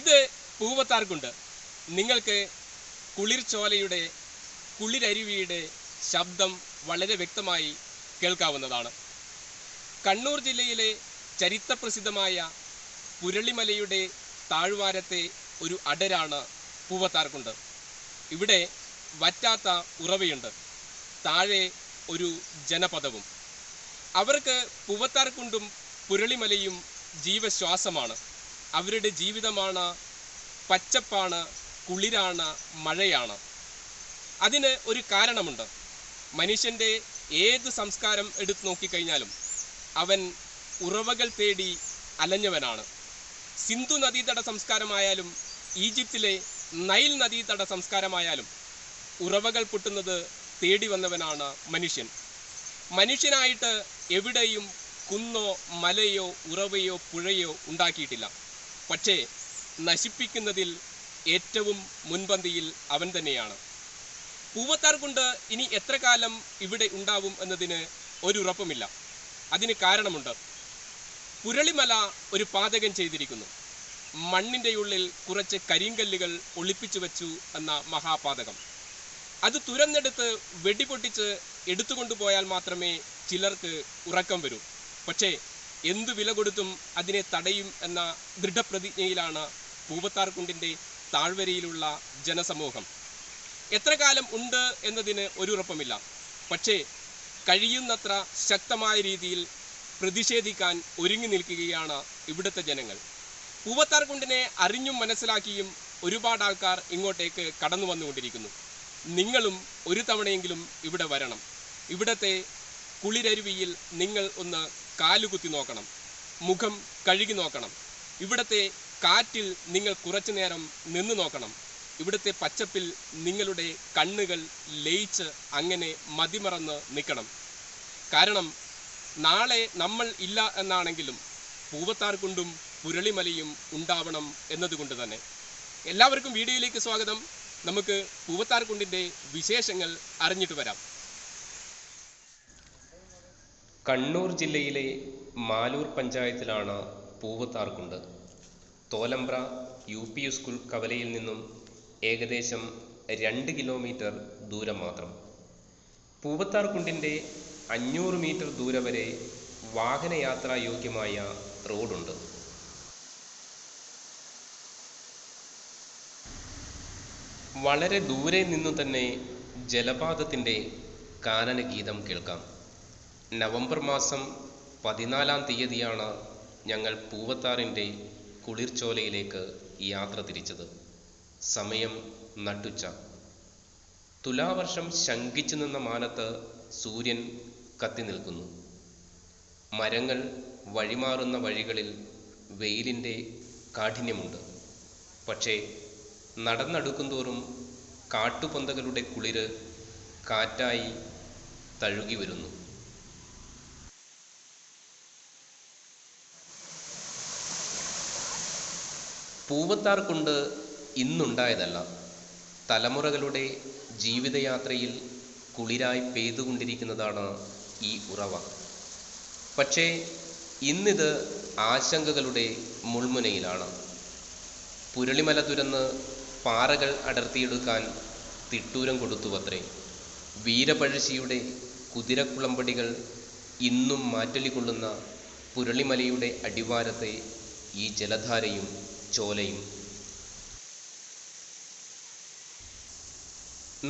ഇത് പൂവത്താർക്കുണ്ട്. നിങ്ങൾക്ക് കുളിർച്ചോലയുടെ കുളിരരുവിയുടെ ശബ്ദം വളരെ വ്യക്തമായി കേൾക്കാവുന്നതാണ്. കണ്ണൂർ ജില്ലയിലെ ചരിത്രപ്രസിദ്ധമായ പുരളിമലയുടെ താഴ്വാരത്തെ ഒരു അടരാണ് പൂവത്താർക്കുണ്ട്. ഇവിടെ വറ്റാത്ത ഉറവയുണ്ട്. താഴെ ഒരു ജനപദവും. അവർക്ക് പൂവത്താർക്കുണ്ടും പുരളിമലയും ജീവശ്വാസമാണ്. അവരുടെ ജീവിതമാണ് പച്ചപ്പാണ് കുളിരാണ് മഴയാണ്. അതിന് ഒരു കാരണമുണ്ട്. മനുഷ്യന്റെ ഏത് സംസ്കാരം എടുത്തു നോക്കിക്കഴിഞ്ഞാലും അവൻ ഉറവകൾ തേടി അലഞ്ഞവനാണ്. സിന്ധു നദീതട സംസ്കാരമായാലും ഈജിപ്തിലെ നൈൽ നദീതട സംസ്കാരമായാലും ഉറവകൾ പൊട്ടുന്നത് തേടി വന്നവനാണ് മനുഷ്യൻ. മനുഷ്യനായിട്ട് എവിടെയും കുന്നോ മലയോ ഉറവയോ പുഴയോ ഉണ്ടാക്കിയിട്ടില്ല. പക്ഷേ നശിപ്പിക്കുന്നതിൽ ഏറ്റവും മുൻപന്തിയിൽ അവൻ തന്നെയാണ്. പൂവത്താർ കൊണ്ട് ഇനി എത്ര കാലം ഇവിടെ ഉണ്ടാവും എന്നതിന് ഒരു ഉറപ്പുമില്ല. അതിന് കാരണമുണ്ട്. പുരളിമല ഒരു പാതകം ചെയ്തിരിക്കുന്നു. മണ്ണിന്റെ ഉള്ളിൽ കുറച്ച് കരിങ്കല്ലുകൾ ഒളിപ്പിച്ചു വച്ചു എന്ന മഹാപാതകം. അത് തുരന്നെടുത്ത് വെടിപൊട്ടിച്ച് എടുത്തുകൊണ്ടുപോയാൽ മാത്രമേ ചിലർക്ക് ഉറക്കം വരൂ. പക്ഷേ എന്തു വില കൊടുത്തും അതിനെ തടയും എന്ന ദൃഢപ്രതിജ്ഞയിലാണ് പൂവത്താർകുണ്ടിന്റെ താഴ്വരയിലുള്ള ജനസമൂഹം. എത്ര കാലം ഉണ്ട് എന്നതിന് ഒരു ഉറപ്പുമില്ല പക്ഷേ കഴിയുന്നത്ര ശക്തമായ രീതിയിൽ പ്രതിഷേധിക്കാൻ ഒരുങ്ങി നിൽക്കുകയാണ് ഇവിടുത്തെ ജനങ്ങൾ. പൂവത്താർകുണ്ടിനെ അറിഞ്ഞും മനസ്സിലാക്കിയും ഒരുപാട് ആൾക്കാർ ഇങ്ങോട്ടേക്ക് കടന്നു വന്നുകൊണ്ടിരിക്കുന്നു. നിങ്ങളും ഒരു തവണയെങ്കിലും ഇവിടെ വരണം. ഇവിടത്തെ കുളിരരുവിയിൽ നിങ്ങൾ ഒന്ന് കാലുകുത്തി നോക്കണം. മുഖം കഴുകി നോക്കണം. ഇവിടത്തെ കാറ്റിൽ നിങ്ങൾ കുറച്ചു നേരം നിന്നു നോക്കണം. ഇവിടുത്തെ പച്ചപ്പിൽ നിങ്ങളുടെ കണ്ണുകൾ ലയിച്ച് അങ്ങനെ മതിമറന്ന് നിൽക്കണം. കാരണം നാളെ നമ്മൾ ഇല്ല എന്നാണെങ്കിലും പൂവത്താർ കൊണ്ടും പുരളിമലയും ഉണ്ടാവണം എന്നതുകൊണ്ട് തന്നെ. എല്ലാവർക്കും വീഡിയോയിലേക്ക് സ്വാഗതം. നമുക്ക് പൂവത്താർ കുണ്ടിന്റെ വിശേഷങ്ങൾ അറിഞ്ഞിട്ട് വരാം. കണ്ണൂർ ജില്ലയിലെ Maloor പഞ്ചായത്തിലാണ് Poovatharkund Tholambra U P school കവലയിൽ നിന്നും ഏകദേശം രണ്ട് കിലോമീറ്റർ ദൂരം മാത്രം. പൂവത്താർക്കുണ്ടിന്റെ അഞ്ഞൂറ് മീറ്റർ ദൂരം വരെ വാഹനയാത്രാ യോഗ്യമായ റോഡുണ്ട്. വളരെ ദൂരെ നിന്നു തന്നെ ജലപാതത്തിന്റെ കാനനഗീതം കേൾക്കാം. നവംബർ മാസം പതിനാലാം തീയതിയാണ് ഞങ്ങൾ പൂവത്താറിന്റെ കുളിർച്ചോലയിലേക്ക് യാത്ര തിരിച്ചത്. സമയം നട്ടുച്ച. തുലാവർഷം ശങ്കിച്ചു നിന്ന മാനത്ത് സൂര്യൻ കത്തി നിൽക്കുന്നു. മരങ്ങൾ വഴിമാറുന്ന വഴികളിൽ വെയിലിന്റെ കാഠിന്യമുണ്ട്. പക്ഷേ നടന്നടുക്കുന്തോറും കാട്ടുപൊന്തകളുടെ കുളിര് കാറ്റായി തഴുകി വരുന്നു. പൂവത്താർ കൊണ്ട് ഇന്നുണ്ടായതല്ല. തലമുറകളുടെ ജീവിതയാത്രയിൽ കുളിരായി പെയ്തുകൊണ്ടിരിക്കുന്നതാണ് ഈ ഉറവ. പക്ഷേ ഇന്നിത് ആശങ്കകളുടെ മുൾമുനയിലാണ്. പുരളിമല തുരന്ന് പാറകൾ അടർത്തിയെടുക്കാൻ തിട്ടൂരം കൊടുത്തുവത്രേ. വീരപഴശ്ശിയുടെ കുതിരക്കുളമ്പടികൾ ഇന്നും മാറ്റലിക്കൊള്ളുന്ന പുരളിമലയുടെ അടിവാരത്തെ ഈ ജലധാരയും ചോലയും.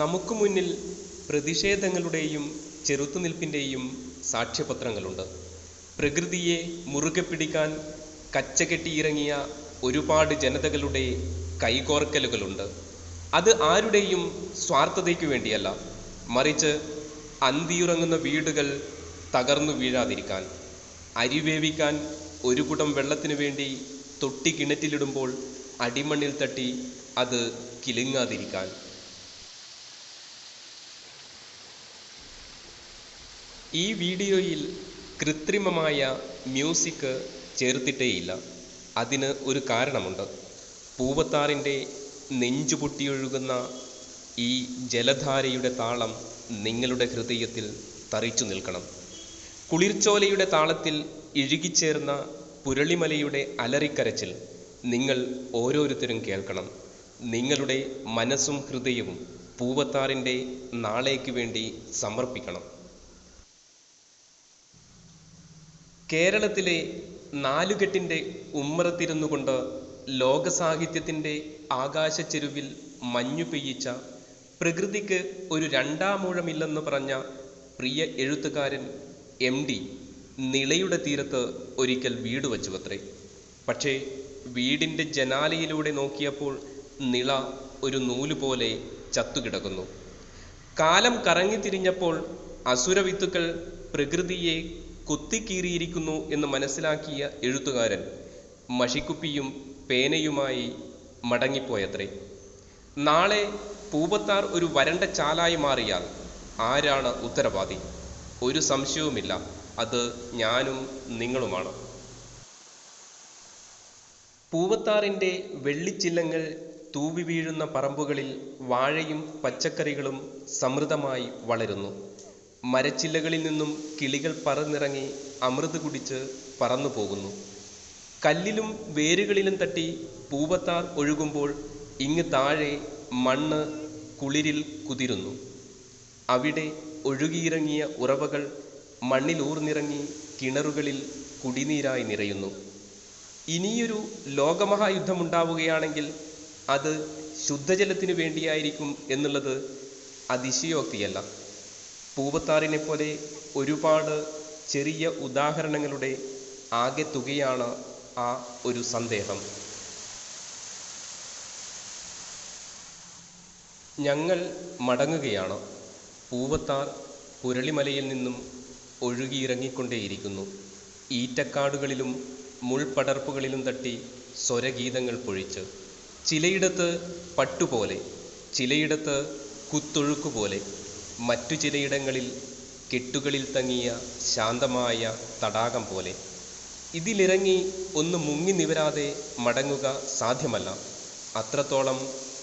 നമുക്ക് മുന്നിൽ പ്രതിഷേധങ്ങളുടെയും ചെറുത്തുനിൽപ്പിന്റെയും സാക്ഷ്യപത്രങ്ങളുണ്ട്. പ്രകൃതിയെ മുറുകെ പിടിക്കാൻ കച്ചകെട്ടിയിറങ്ങിയ ഒരുപാട് ജനതകളുടെ കൈകോർക്കലുകളുണ്ട്. അത് ആരുടെയും സ്വാർത്ഥതയ്ക്ക് വേണ്ടിയല്ല. മറിച്ച് അന്തിയുറങ്ങുന്ന വീടുകൾ തകർന്നു വീഴാതിരിക്കാൻ അരിവേവിക്കാൻ ഒരു കുടം വെള്ളത്തിനു വേണ്ടി തൊട്ടി കിണറ്റിലിടുമ്പോൾ അടിമണ്ണിൽ തട്ടി അത് കിലുങ്ങാതിരിക്കാൻ. ഈ വീഡിയോയിൽ കൃത്രിമമായ മ്യൂസിക് ചേർത്തിട്ടേയില്ല. അതിന് ഒരു കാരണമുണ്ട്. പൂവത്താറിന്റെ നെഞ്ചുപൊട്ടിയൊഴുകുന്ന ഈ ജലധാരയുടെ താളം നിങ്ങളുടെ ഹൃദയത്തിൽ തറിച്ചു നിൽക്കണം. കുളിർച്ചോലയുടെ താളത്തിൽ ഇഴുകിച്ചേർന്ന പുരളിമലയുടെ അലറിക്കരച്ചിൽ നിങ്ങൾ ഓരോരുത്തരും കേൾക്കണം. നിങ്ങളുടെ മനസ്സും ഹൃദയവും പൂവത്താറിന്റെ നാളേക്ക് വേണ്ടി സമർപ്പിക്കണം. കേരളത്തിലെ നാലുകെട്ടിന്റെ ഉമ്മറത്തിരുന്നുകൊണ്ട് ലോകസാഹിത്യത്തിന്റെ ആകാശച്ചെരുവിൽ മഞ്ഞു പെയ്യിച്ച പ്രകൃതിക്ക് ഒരു രണ്ടാമൂഴമില്ലെന്ന് പറഞ്ഞ പ്രിയ എഴുത്തുകാരൻ എം ഡി നിളയുടെ തീരത്ത് ഒരിക്കൽ വീട് വച്ചു അത്രേ പക്ഷേ വീടിന്റെ ജനാലയിലൂടെ നോക്കിയപ്പോൾ നിള ഒരു നൂൽ പോലെ ചത്തുകിടക്കുന്നു. കാലം കറങ്ങിത്തിരിഞ്ഞപ്പോൾ അസുരവിത്തുക്കൾ പ്രകൃതിയെ കൊത്തിക്കീറിയിരിക്കുന്നു എന്ന് മനസ്സിലാക്കിയ എഴുത്തുകാരൻ മഷിക്കുപ്പിയും പേനയുമായി മടങ്ങിപ്പോയത്രേ. നാളെ പൂവത്താർ ഒരു വരണ്ട ചാലായി മാറിയാൽ ആരാണ് ഉത്തരവാദി? ഒരു സംശയവുമില്ല. അത് ഞാനും നിങ്ങളുമാണ്. പൂവത്താറിന്റെ വെള്ളിച്ചില്ലങ്ങൾ തൂവി വീഴുന്ന പറമ്പുകളിൽ വാഴയും പച്ചക്കറികളും സമൃദ്ധമായി വളരുന്നു. മരച്ചില്ലകളിൽ നിന്നും കിളികൾ പറന്നിറങ്ങി അമൃത് കുടിച്ച് പറന്നു പോകുന്നു. കല്ലിലും വേരുകളിലും തട്ടി പൂവത്താർ ഒഴുകുമ്പോൾ ഇങ്ങ് താഴെ മണ്ണ് കുളിരിൽ കുതിരുന്നു. അവിടെ ഒഴുകിയിറങ്ങിയ ഉറവകൾ മണ്ണിലൂർന്നിറങ്ങി കിണറുകളിൽ കുടിനീരായി നിറയുന്നു. ഇനിയൊരു ലോകമഹായുദ്ധമുണ്ടാവുകയാണെങ്കിൽ അത് ശുദ്ധജലത്തിനു വേണ്ടിയായിരിക്കും എന്നുള്ളത് അതിശയോക്തിയല്ല. പൂവത്താറിനെ പോലെ ഒരുപാട് ചെറിയ ഉദാഹരണങ്ങളുടെ ആകെ തുകയാണ് ആ ഒരു സന്ദേഹം. ഞങ്ങൾ മടങ്ങുകയാണ്. പൂവത്താർ പുരളിമലയിൽ നിന്നും ഒഴുകിയിറങ്ങിക്കൊണ്ടേയിരിക്കുന്നു. ഈറ്റക്കാടുകളിലും മുൾപടർപ്പുകളിലും തട്ടി സ്വരഗീതങ്ങൾ പൊഴിച്ച്. ചിലയിടത്ത് പട്ടുപോലെ ചിലയിടത്ത് കുത്തൊഴുക്കുപോലെ മറ്റു ചിലയിടങ്ങളിൽ കെട്ടുകളിൽ തങ്ങിയ ശാന്തമായ തടാകം പോലെ. ഇതിലിറങ്ങി ഒന്ന് മുങ്ങി നിവരാതെ മടങ്ങുക സാധ്യമല്ല. അത്രത്തോളം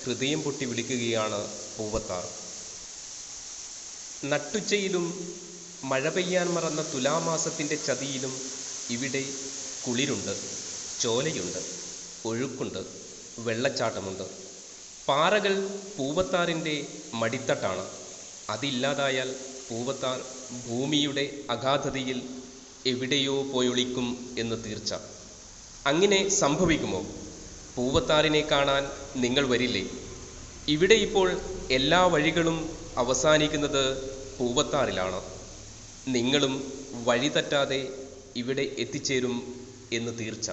ഹൃദയം പൊട്ടി വിളിക്കുകയാണ് പൂവത്താർ. നട്ടുച്ചയിലും മഴ പെയ്യാൻ മറന്ന തുലാമാസത്തിന്റെ ചതിയിലും ഇവിടെ കുളിരുണ്ട് ചോലയുണ്ട് ഒഴുക്കുണ്ട് വെള്ളച്ചാട്ടമുണ്ട്. പാറകൾ പൂവത്താറിന്റെ മടിത്തട്ടാണ്. അതില്ലാതായാൽ പൂവത്താർ ഭൂമിയുടെ അഗാധതയിൽ എവിടെയോ പോയൊളിക്കും എന്ന് തീർച്ച. അങ്ങനെ സംഭവിക്കുമോ? പൂവത്താറിനെ കാണാൻ നിങ്ങൾ വരില്ലേ? ഇവിടെ ഇപ്പോൾ എല്ലാ വഴികളും അവസാനിക്കുന്നത് പൂവത്താറിലാണ്. നിങ്ങളും വഴിതെറ്റാതെ ഇവിടെ എത്തിച്ചേരും എന്ന് തീർച്ച.